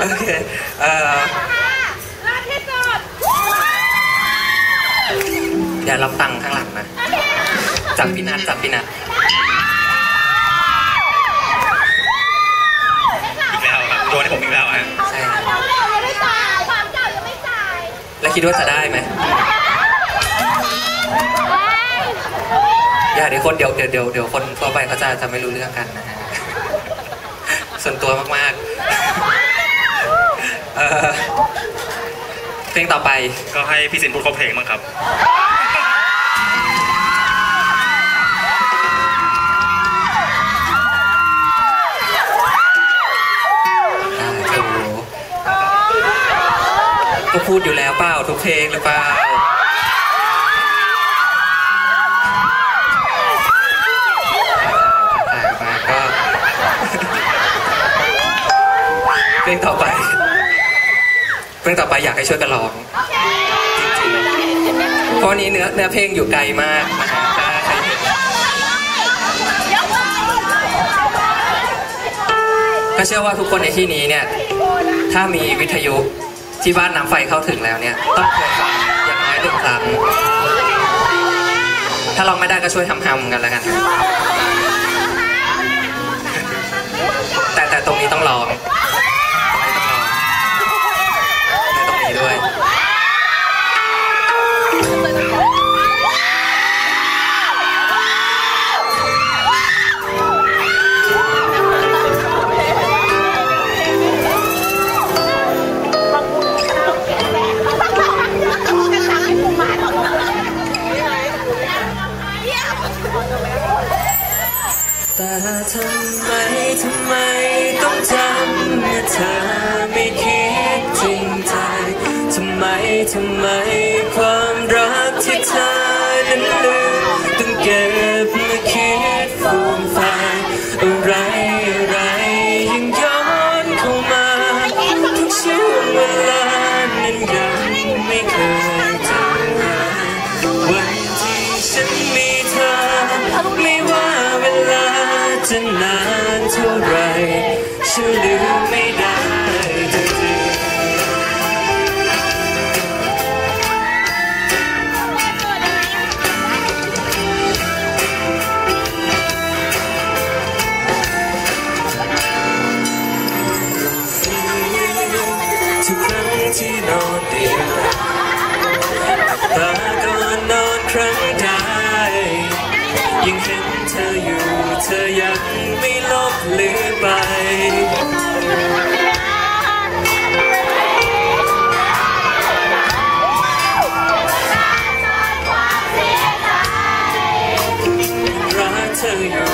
โอเคเอ่อลาที่สุดอย่ารับตังค์ข้างหลังนะ จับพี่นัทจับพี่นัทอีกแล้วครับโดนให้ผมอีกแล้วฮะใช่ความเก่ายังไม่จ่ายความเก่ายังไม่จ่ายแล้วคิดว่าจะได้ไหมอย่าเดี๋ยวคนเดี๋ยวเดี๋ยวเดี๋ยวเดี๋ยวคนทั่วไปเขาจะจะไม่รู้เรื่องกันนะฮะ ส่วนตัวมากๆเอ่อเพลงต่อไป ก็ให้พี่สินพูดครบเพลงมั้งครับ อ่าโอ้ก็พูดอยู่แล้วเปล่าทุกเพลงหรือเปล่าถ่ายมาก็ เพ ลงต่อไปเพลงต่อไปอยากให้ช่วยกันร้องจริงๆเพราะวันนี้เนื้อเนื้อเพลงอยู่ไกลมากนะฮะถ้าใครก็เชื่อว่าทุกคนในที่นี้เนี่ย ถ้ามีวิทยุที่บ้านน้ำไฟเข้าถึงแล้วเนี่ย ต้องเคยฟังอย่างน้อยหนึ่งครั้งถ้าเราไม่ได้ก็ช่วยทำๆกันแล้วกัน ทำไมทำไมต้องจำเมื่อเธอไม่คิดจริงใจทำไมทำไมความรักที่เธอนั้นลืมต้องเก็บมาคิดฟูมไฟอะไร จะนานเท่าไรฉันลืมไม่ได้จริงทุกครั้งที่นอนเดียวตาก่อนนอนครั้งใด ยังเห็นเธออยู่ เธอยังไม่ลบหรือไปรักเธออยู่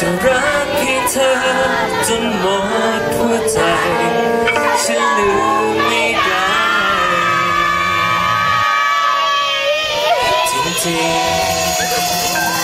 จะรักให้เธอจนหมดหัวใจฉันลืมไม่ได้จริงๆ